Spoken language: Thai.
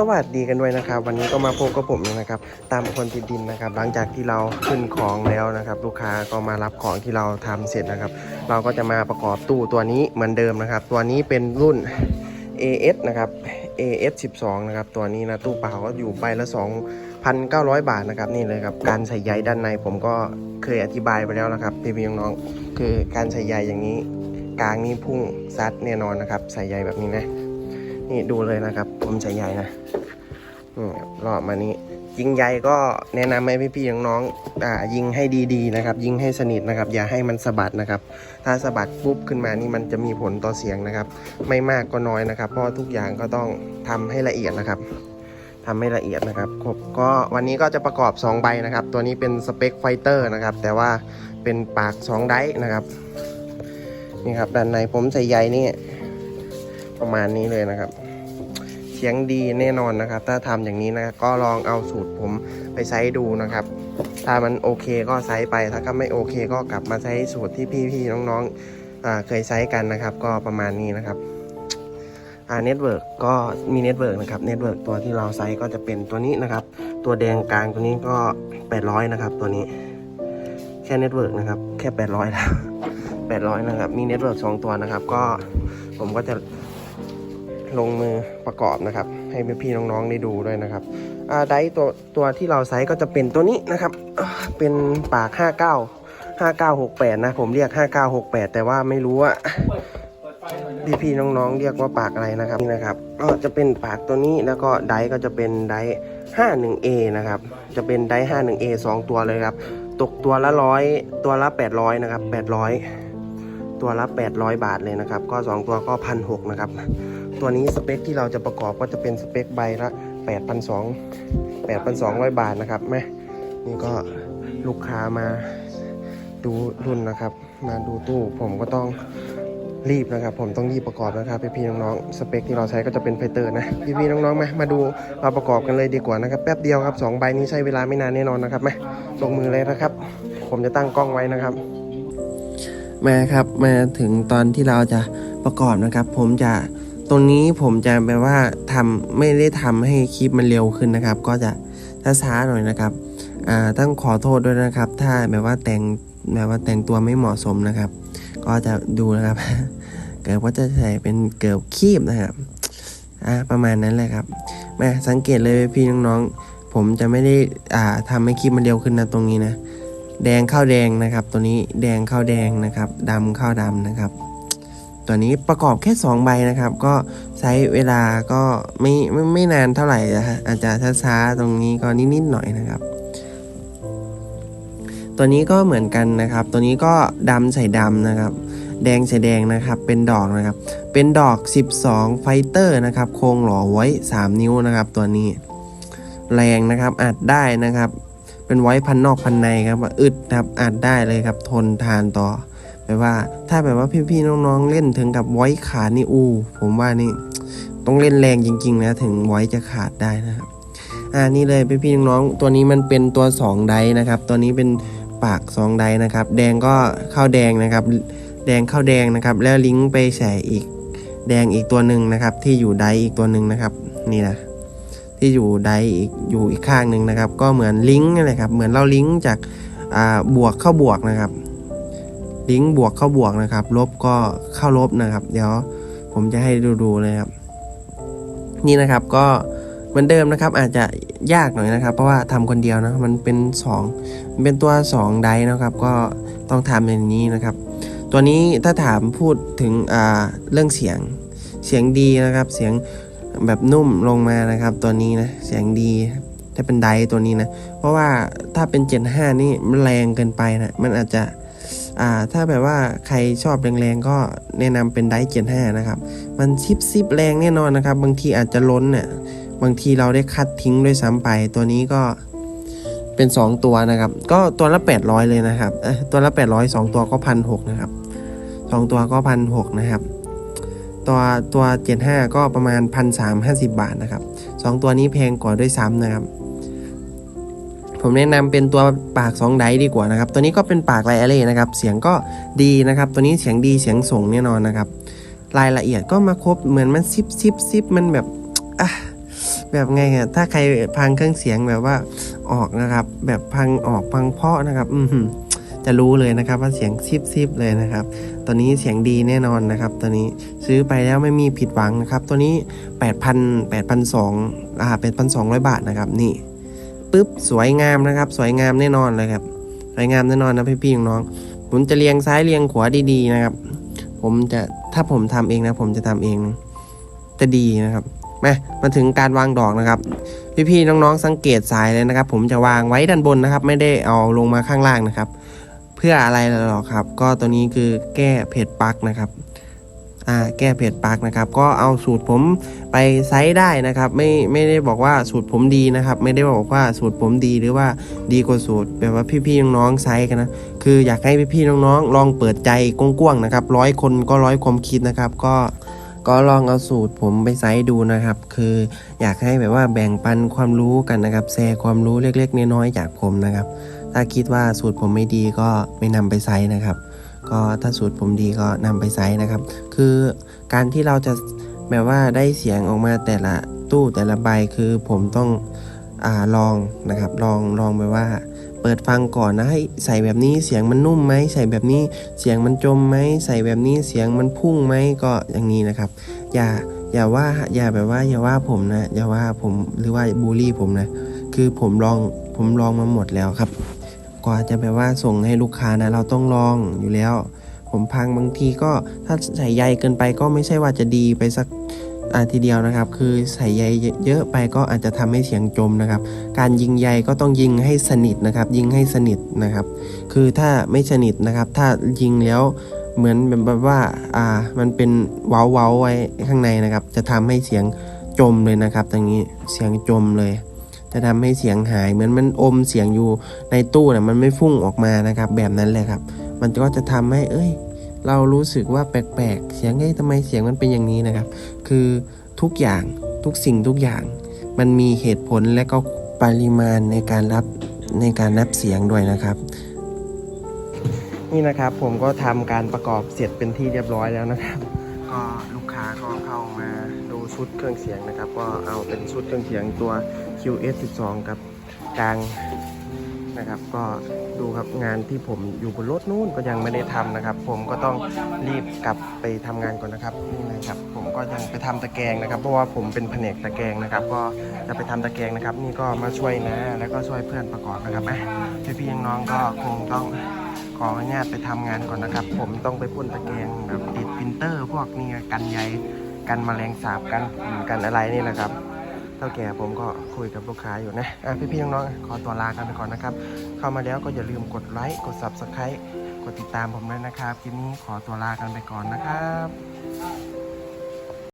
สวัสดีกันด้วยนะครับ วันนี้ก็มาพบกับผมนะครับ ตามคนติดดินนะครับ หลังจากที่เราขึ้นของแล้วนะครับ ลูกค้าก็มารับของที่เราทำเสร็จนะครับ เราก็จะมาประกอบตู้ตัวนี้เหมือนเดิมนะครับ ตัวนี้เป็นรุ่น AS นะครับ AS 12 นะครับ ตัวนี้นะตู้เปล่าก็อยู่ใบละ 2,900 บาทนะครับนี่เลยครับการใส่ใยด้านในผมก็เคยอธิบายไปแล้วนะครับพี่พี่น้องๆคือการใส่ใยอย่างนี้ กลางนี้พุ่งซัดแน่นอนนะครับ ใส่ใยแบบนี้นะนี่ดูเลยนะครับ ผมใส่ใยนะนี่ครับรอบมานี้ ยิงใยก็แนะนำให้พี่ๆน้องๆอ่ายิงให้ดีๆนะครับ ยิงให้สนิทนะครับ อย่าให้มันสะบัดนะครับ ถ้าสะบัดปุ๊บขึ้นมานี่มันจะมีผลต่อเสียงนะครับ ไม่มากก็น้อยนะครับ เพราะทุกอย่างก็ต้องทำให้ละเอียดนะครับทำให้ละเอียดนะครับครบก็วันนี้ก็จะประกอบ 2 ใบนะครับ ตัวนี้เป็นสเปคไฟเตอร์นะครับ แต่ว่าเป็นปาก 2 ไดร์นะครับ นี่ครับ ด้านในผมใส่ใยนี่ประมาณนี้เลยนะครับ เสียงดีแน่นอนนะครับ ถ้าทำอย่างนี้นะก็ลองเอาสูตรผมไปใช้ดูนะครับ ถ้ามันโอเคก็ใช้ไป ถ้าก็ไม่โอเคก็กลับมาใช้สูตรที่พี่ๆน้องๆเคยใช้กันนะครับ ก็ประมาณนี้นะครับอ่าเน็ตเวิร์กก็มีเน็ตเวิร์กนะครับเน็ตเวิร์กตัวที่เราใช้ก็จะเป็นตัวนี้นะครับ ตัวแดงกลางตัวนี้ก็ 800 นะครับ ตัวนี้ แค่เน็ตเวิร์กนะครับ แค่ 800แล้ว800 นะครับ มีเน็ตเวิร์ก2ตัวนะครับ ก็ผมก็จะ ลงมือประกอบนะครับ ให้พี่ๆน้องๆได้ดูด้วยนะครับไดร์ตัวตัวที่เราใช้ก็จะเป็นตัวนี้นะครับ เป็นปาก 59 5968 นะ ผมเรียก 5968 แต่ว่าไม่รู้ว่าพี่ๆน้องๆ เรียกว่าปากอะไรนะครับนี่นะครับ ก็จะเป็นปากตัวนี้แล้วก็ไดก็จะเป็นได 51A นะครับ จะเป็นได 51A 2 ตัวเลยครับ ตกตัวละร้อยตัวละ 800 นะครับ 800 ตัวละ 800 บาทเลยนะครับ ก็ 2 ตัวก็พันหนะครับ ตัวนี้สเปคที่เราจะประกอบก็จะเป็นสเปคใบละ 8,200 8,200 บาทนะครับแม่นี่ก็ลูกค้ามาดูรุ่นนะครับ มาดูตู้ผมก็ต้องรีบนะครับ ผมต้องรีบประกอบนะครับพี่ๆน้องๆสเปคที่เราใช้ก็จะเป็นไฟเตอร์นะพี่ๆน้องๆมามาดูเราประกอบกันเลยดีกว่านะครับ แป๊บเดียวครับสองใบนี้ใช้เวลาไม่นานแน่นอนนะครับมาลงมือเลยนะครับ ผมจะตั้งกล้องไว้นะครับ มาครับมาถึงตอนที่เราจะประกอบนะครับ ผมจะ ตรงนี้ผมจะแบบว่าทำไม่ได้ทำให้คลิปมันเร็วขึ้นนะครับ ก็จะช้าๆหน่อยนะครับอ่าต้องขอโทษด้วยนะครับ ถ้าแบบว่าแต่งแบบว่าแต่งตัวไม่เหมาะสมนะครับ ก็จะดูนะครับเกิดว่าจะใส่เป็นเกิบคีบนะครับอ่าประมาณนั้นแหละครับมาสังเกตเลยพี่น้องๆผมจะไม่ได้อ่าทำให้คลิปมันเร็วขึ้นนะตรงนี้นะแดงเข้าแดงนะครับ ตัวนี้แดงเข้าแดงนะครับดำเข้าดำนะครับ ตัวนี้ประกอบแค่ 2 ใบนะครับ ก็ใช้เวลาก็ไม่ไม่ไม่นานเท่าไหร่นะฮะอาจจะช้าๆตรงนี้ก็นิดๆหน่อยนะครับ ตัวนี้ก็เหมือนกันนะครับ ตัวนี้ก็ดำใส่ดำนะครับ แดงใส่แดงนะครับเป็นดอกนะครับ เป็นดอก 12 ไฟเตอร์นะครับโครงหล่อไว้ 3 นิ้วนะครับ ตัวนี้แรงนะครับอัดได้นะครับ เป็นไว้พันนอกพันในครับอึดครับอัดได้เลยครับทนทานต่อ แบบว่าถ้าแบบว่าพี่ๆน้องๆเล่นถึงกับไว้ขาดนี่อูผมว่านี่ต้องเล่นแรงจริงๆนะถึงไว้จะขาดได้นะครับอ่านี่เลยพี่ๆน้องๆตัวนี้มันเป็นตัว 2 ไดนะครับ ตัวนี้เป็นปาก2ไดนะครับ แดงก็เข้าแดงนะครับ แดงเข้าแดงนะครับ แล้วลิงก์ไปใส่อีกแดงอีกตัวหนึ่งนะครับ ที่อยู่ไดอีกตัวหนึ่งนะครับ นี่นะที่อยู่ไดอีกอยู่อีกข้างหนึ่งนะครับ ก็เหมือนลิงก์นั่นแหละครับเหมือนเราลิงก์จากบวกเข้าบวกนะครับ ลิงก์บวกเข้าบวกนะครับ ลบก็เข้าลบนะครับ เดี๋ยวผมจะให้ดูดูเลยครับ นี่นะครับก็เหมือนเดิมนะครับ อาจจะยากหน่อยนะครับ เพราะว่าทำคนเดียวนะมันเป็น2มันเป็นตัว 2 ไดนะครับ ก็ต้องทำอย่างนี้นะครับ ตัวนี้ถ้าถามพูดถึงเรื่องเสียงเสียงดีนะครับ เสียงแบบนุ่มลงมานะครับ ตัวนี้นะเสียงดีถ้าเป็นไดตัวนี้นะ เพราะว่าถ้าเป็น75นี่มันแรงเกินไปนะ มันอาจจะ อ่าถ้าแบบว่าใครชอบแรงๆก็แนะนำเป็นได75นะครับ มันชิปซิปแรงแน่นอนนะครับ บางทีอาจจะล้นเนี่ยบางทีเราได้คัดทิ้งด้วยซ้ำไป ตัวนี้ก็เป็น 2 ตัวนะครับ ก็ตัวละ 800 เลยนะครับตัวละ 800 2 ตัวก็พันหนะครับ 2 ตัวก็พันหนะครับ ตัวตัว 75 ก็ประมาณ 1,350 บาทนะครับ 2 ตัวนี้แพงกว่าด้วยซ้ำนะครับ ผมแนะนำเป็นตัวปาก 2 ไดดีกว่านะครับ ตัวนี้ก็เป็นปากไลอเล่นะครับ เสียงก็ดีนะครับ ตัวนี้เสียงดีเสียงส่งแน่นอนนะครับ รายละเอียดก็มาครบเหมือนมันซิปซิปซิปมันแบบอะแบบไงอะถ้าใครพังเครื่องเสียงแบบว่าออกนะครับ แบบพังออกพังเพาะนะครับ อืจะรู้เลยนะครับว่าเสียงซิบซิบเลยนะครับ ตัวนี้เสียงดีแน่นอนนะครับ ตัวนี้ซื้อไปแล้วไม่มีผิดหวังนะครับ ตัวนี้ 8,000 8,200อ่า8,200 บาทนะครับนี่ ปุ๊บสวยงามนะครับ สวยงามแน่นอนเลยครับ สวยงามแน่นอนนะพี่พี่ๆน้องๆผมจะเรียงซ้ายเรียงขวาดีๆนะครับ ผมจะถ้าผมทำเองนะ ผมจะทำเองจะดีนะครับมามาถึงการวางดอกนะครับ พี่ๆน้องๆสังเกตสายเลยนะครับ ผมจะวางไว้ด้านบนนะครับ ไม่ได้เอาลงมาข้างล่างนะครับ เพื่ออะไรหรอกครับ ก็ตัวนี้คือแก้เพจปักนะครับ แก้เพจปลั๊กนะครับ ก็เอาสูตรผมไปไซส์ได้นะครับ ไม่ไม่ได้บอกว่าสูตรผมดีนะครับ ไม่ได้บอกว่าสูตรผมดีหรือว่าดีกว่าสูตรแบบว่าพี่ๆน้องๆไซส์กันนะคืออยากให้พี่ๆน้องๆ ลองเปิดใจกว้างๆนะครับร้อยคนก็ร้อยความคิดนะครับ ก็ก็ลองเอาสูตรผมไปไซส์ดูนะครับ คืออยากให้แบบว่าแบ่งปันความรู้กันนะครับ แชร์ความรู้เล็กๆน้อยๆจากผมนะครับ ถ้าคิดว่าสูตรผมไม่ดีก็ไม่นำไปไซส์นะครับ ก็ถ้าสูตรผมดีก็นำไปไซส์นะครับ คือการที่เราจะแบบว่าได้เสียงออกมาแต่ละตู้แต่ละใบคือผมต้องอลองนะครับ ลองลองไปว่า เปิดฟังก่อนนะให้ใส่แบบนี้เสียงมันนุ่มไหมใส่แบบนี้เสียงมันจมไหมใส่แบบนี้เสียงมันพุ่งไหมก็อย่างนี้นะครับ อย่าอย่าว่าอย่าแบบว่าอย่าว่าผมนะอย่าว่าผมหรือว่าบูลลี่ผมนะคือผมลองผมลองมาหมดแล้วครับ กว่าจะแบบว่าส่งให้ลูกค้านะ เราต้องลองอยู่แล้ว ผมพังบางทีก็ถ้าใส่ใยเกินไปก็ไม่ใช่ว่าจะดีไปสักอาทีเดียวนะครับ คือใส่ใยเยอะไปก็อาจจะทำให้เสียงจมนะครับ การยิงใยก็ต้องยิงให้สนิทนะครับ ยิงให้สนิทนะครับ คือถ้าไม่สนิทนะครับ ถ้ายิงแล้วเหมือนแบบว่าอ่ามันเป็นเว้าเว้าไว้ข้างในนะครับ จะทำให้เสียงจมเลยนะครับตรงนี้เสียงจมเลย จะทำให้เสียงหายเหมือนมันอมเสียงอยู่ในตู้นะมันไม่ฟุ้งออกมานะครับ แบบนั้นเลยครับ มันก็จะทำให้เอ้ย เรารู้สึกว่าแปลกๆ เสียงเอ้ยทำไมเสียงมันเป็นอย่างนี้นะครับ คือทุกอย่างทุกสิ่งทุกอย่าง มันมีเหตุผลและก็ปริมาณในการรับในการนับเสียงด้วยนะครับ นี่นะครับผมก็ทำการประกอบเสร็จเป็นที่เรียบร้อยแล้วนะครับ ก็ลูกค้าก็เข้ามาดูชุดเครื่องเสียงนะครับ ก็เอาเป็นชุดเครื่องเสียงตัว QS12 กับกลางนะครับ ก็ดูครับงานที่ผมอยู่บนรถนู้นก็ยังไม่ได้ทำนะครับ ผมก็ต้องรีบกลับไปทำงานก่อนนะครับนี่นะครับผมก็ยังไปทำตะแกรงนะครับ เพราะว่าผมเป็นแผนกตะแกรงนะครับ ก็จะไปทำตะแกรงนะครับ นี่ก็มาช่วยนะ แล้วก็ช่วยเพื่อนประกอบนะครับอะพี่ๆน้องก็คงต้อง ขออนุญาตไปทำงานก่อนนะครับ ผมต้องไปพ่นตะแกรงแบบติดพินเตอร์ พวกนี้กันใยกันแมลงสาบกันฝุ่นกันอะไรนี่แหละครับเท่าแก่ผมก็คุยกับลูกค้าอยู่นะอะพี่ๆน้องๆขอตัวลากันไปก่อนนะครับ เข้ามาแล้วก็อย่าลืมกดไลค์กดซับสไครต์กดติดตามผมด้วยนะครับคลิปนี้ขอตัวลากันไปก่อนนะครับ